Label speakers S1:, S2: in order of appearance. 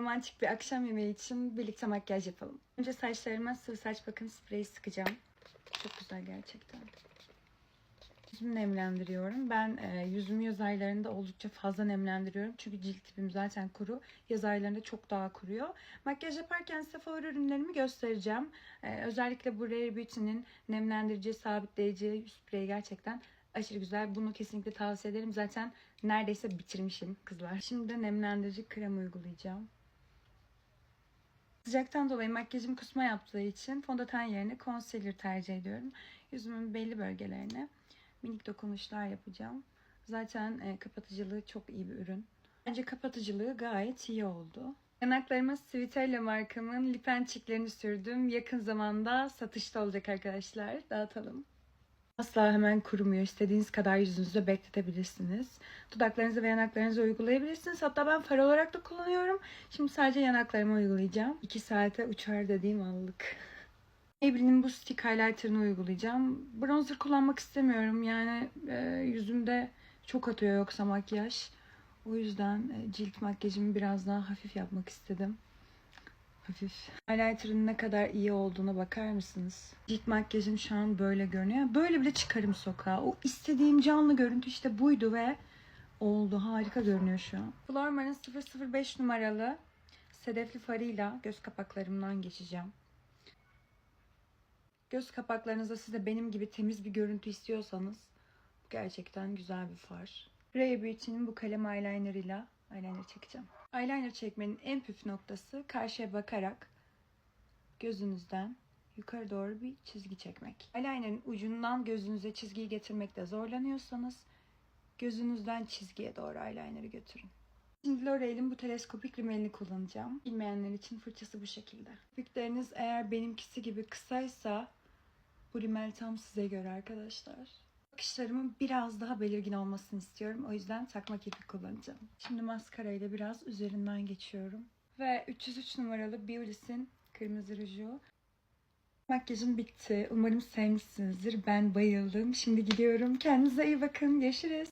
S1: Romantik bir akşam yemeği için birlikte makyaj yapalım. Önce saçlarıma sıvı saç bakım spreyi sıkacağım. Çok güzel gerçekten. Yüzümü nemlendiriyorum. Ben e, yüzümü yaz aylarında oldukça fazla nemlendiriyorum. Çünkü cilt tipim zaten kuru. Yaz aylarında çok daha kuruyor. Makyaj yaparken size favori ürünlerimi göstereceğim. E, özellikle bu Rare Beauty'nin nemlendirici, sabitleyici spreyi gerçekten aşırı güzel. Bunu kesinlikle tavsiye ederim. Zaten neredeyse bitirmişim kızlar. Şimdi de nemlendirici krem uygulayacağım. Sıcaktan dolayı makyajım kusma yaptığı için fondöten yerine concealer tercih ediyorum. Yüzümün belli bölgelerine minik dokunuşlar yapacağım. Zaten e, kapatıcılığı çok iyi bir ürün. Bence kapatıcılığı gayet iyi oldu. Yanaklarıma Svitella markamın lip and cheeklerini sürdüm. Yakın zamanda satışta olacak arkadaşlar. Dağıtalım. Asla hemen kurumuyor. İstediğiniz kadar yüzünüzde bekletebilirsiniz. Dudaklarınıza ve yanaklarınıza uygulayabilirsiniz. Hatta ben far olarak da kullanıyorum. Şimdi sadece yanaklarıma uygulayacağım. 2 saate uçar dediğim allık. Maybelline'in bu stick highlighter'ını uygulayacağım. Bronzer kullanmak istemiyorum. Yani e, yüzümde çok atıyor yoksa makyaj. O yüzden e, cilt makyajımı biraz daha hafif yapmak istedim. Hafif. Highlighter'ın ne kadar iyi olduğuna bakar mısınız? Cilt makyajım şu an böyle görünüyor. Böyle bile çıkarım sokağa. O istediğim canlı görüntü işte buydu ve oldu. Harika görünüyor şu an. Flormar'ın 005 numaralı sedefli farıyla göz kapaklarımdan geçeceğim. Göz kapaklarınızda siz de benim gibi temiz bir görüntü istiyorsanız gerçekten güzel bir far. Rare Beauty'nin bu kalem eyelinerıyla eyeliner çekeceğim. Eyeliner çekmenin en püf noktası karşıya bakarak gözünüzden yukarı doğru bir çizgi çekmek. Eyeliner'ın ucundan gözünüze çizgiyi getirmekte zorlanıyorsanız gözünüzden çizgiye doğru eyeliner'ı götürün. Şimdi L'Oreal'in bu teleskopik rimelini kullanacağım. Bilmeyenler için fırçası bu şekilde. Kirpikleriniz eğer benimkisi gibi kısaysa bu rimel tam size göre arkadaşlar. Bakışlarımın biraz daha belirgin olmasını istiyorum. O yüzden takma kirpik kullanacağım. Şimdi maskara ile biraz üzerinden geçiyorum. Ve 303 numaralı Beulis'in kırmızı ruju. Makyajım bitti. Umarım sevmişsinizdir. Ben bayıldım. Şimdi gidiyorum. Kendinize iyi bakın. Görüşürüz.